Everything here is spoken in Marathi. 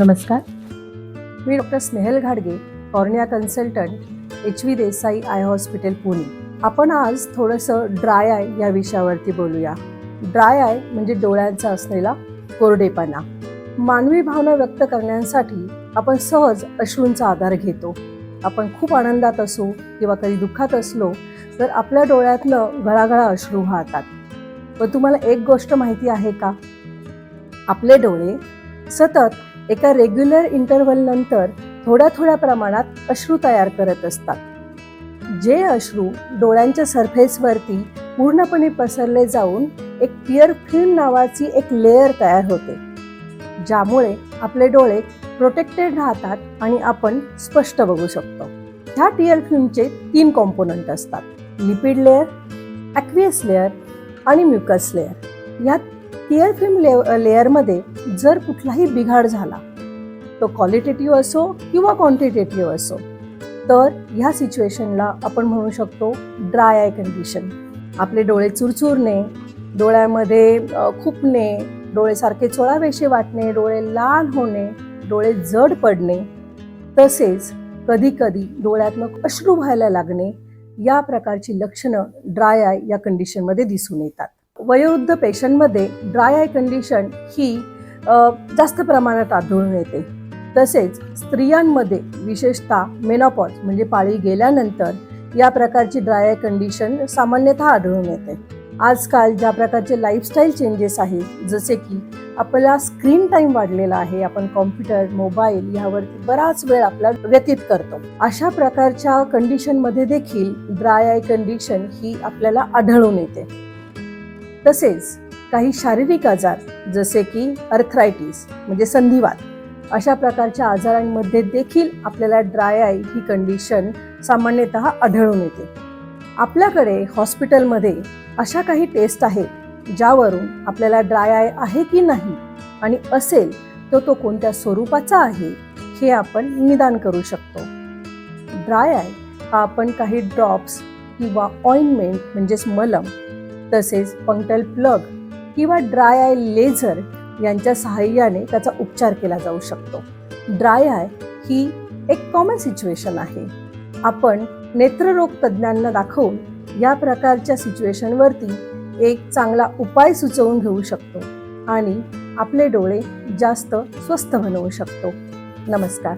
नमस्कार. मी डॉक्टर स्नेहल घाडगे cornea consultant H V Desai eye hospital Pune. आपण आज थोडंसं ड्राय आय या विषयावरती बोलूया. ड्राय आय म्हणजे डोळ्यांचा असलेला कोरडेपणा. मानवी भावना व्यक्त करण्यासाठी आपण सहज अश्रूंचा आधार घेतो. आपण खूप आनंदात असो किंवा कधी दुःखात असलो तर आपल्या डोळ्यातनं घळाघळा अश्रू वाहतात. पण तुम्हाला एक गोष्ट माहिती आहे का? आपले डोळे सतत एका रेग्युलर इंटरव्हल नंतर थोड्या थोड्या प्रमाणात अश्रू तयार करत असतात. जे अश्रू डोळ्यांच्या सरफेसवरती पूर्णपणे पसरले जाऊन एक टिअर फिल्म नावाची एक लेअर तयार होते ज्यामुळे आपले डोळे प्रोटेक्टेड राहतात आणि आपण स्पष्ट बघू शकतो. ह्या टिअर फिल्मचे तीन कॉम्पोनंट असतात लिपिड लेअर ॲक्वियस लेअर आणि म्युकस लेअर या टिअर फिल्म ले लेअरमध्ये जर कुठलाही बिघाड झाला तो क्वालिटेटिव्ह असो किंवा क्वांटिटेटिव्ह असो. तर ह्या सिच्युएशनला आपण म्हणू शकतो ड्राय आय कंडिशन आपले डोळे चुरचुरणे डोळ्यामध्ये खुपणे डोळेसारखे चोळावेशे वाटणे डोळे लाल होणे डोळे जड पडणे तसेच कधीकधी डोळ्यातनं अश्रू व्हायला लागणे या प्रकारची लक्षणं ड्राय आय या कंडिशनमध्ये दिसून येतात. वयोवृद्ध पेशंटमध्ये ड्राय आय कंडिशन ही जास्त प्रमाणात आढळून येते. तसेच स्त्रियांमध्ये विशेषतः मेनॉपॉज म्हणजे पाळी गेल्यानंतर या प्रकारची ड्राय आय कंडिशन सामान्यतः आढळून येते. आजकाल ज्या प्रकारचे लाईफस्टाईल चेंजेस आहेत जसे की आपला स्क्रीन टाईम वाढलेला आहे आपण कॉम्प्युटर मोबाईल यावरती बराच वेळ आपला व्यतीत करतो. अशा प्रकारच्या कंडिशनमध्ये देखील ड्राय आय कंडिशन ही आपल्याला आढळून येते. तसेच काही शारीरिक आजार जसे की अर्थरायटिस म्हणजे संधिवात अशा प्रकारच्या आजारांमध्ये देखील आपल्याला ड्राय आय ही कंडिशन सामान्यतः आढळून येते. आपल्याकडे हॉस्पिटलमध्ये अशा काही टेस्ट आहेत ज्यावरून आपल्याला ड्राय आय आहे की नाही आणि असेल तर तो कोणत्या स्वरूपाचा आहे हे आपण निदान करू शकतो. ड्राय आय हा आपण काही ड्रॉप्स किंवा ऑइंटमेंट म्हणजेच मलम तसेच पंक्टल प्लग किंवा ड्राय आय लेझर यांच्या सहाय्याने त्याचा उपचार केला जाऊ शकतो. ड्राय आय ही एक कॉमन सिच्युएशन आहे. आपण नेत्ररोग तज्ज्ञांना दाखवून या प्रकारच्या सिच्युएशनवरती एक चांगला उपाय सुचवून घेऊ शकतो आणि आपले डोळे जास्त स्वस्थ बनवू शकतो. नमस्कार.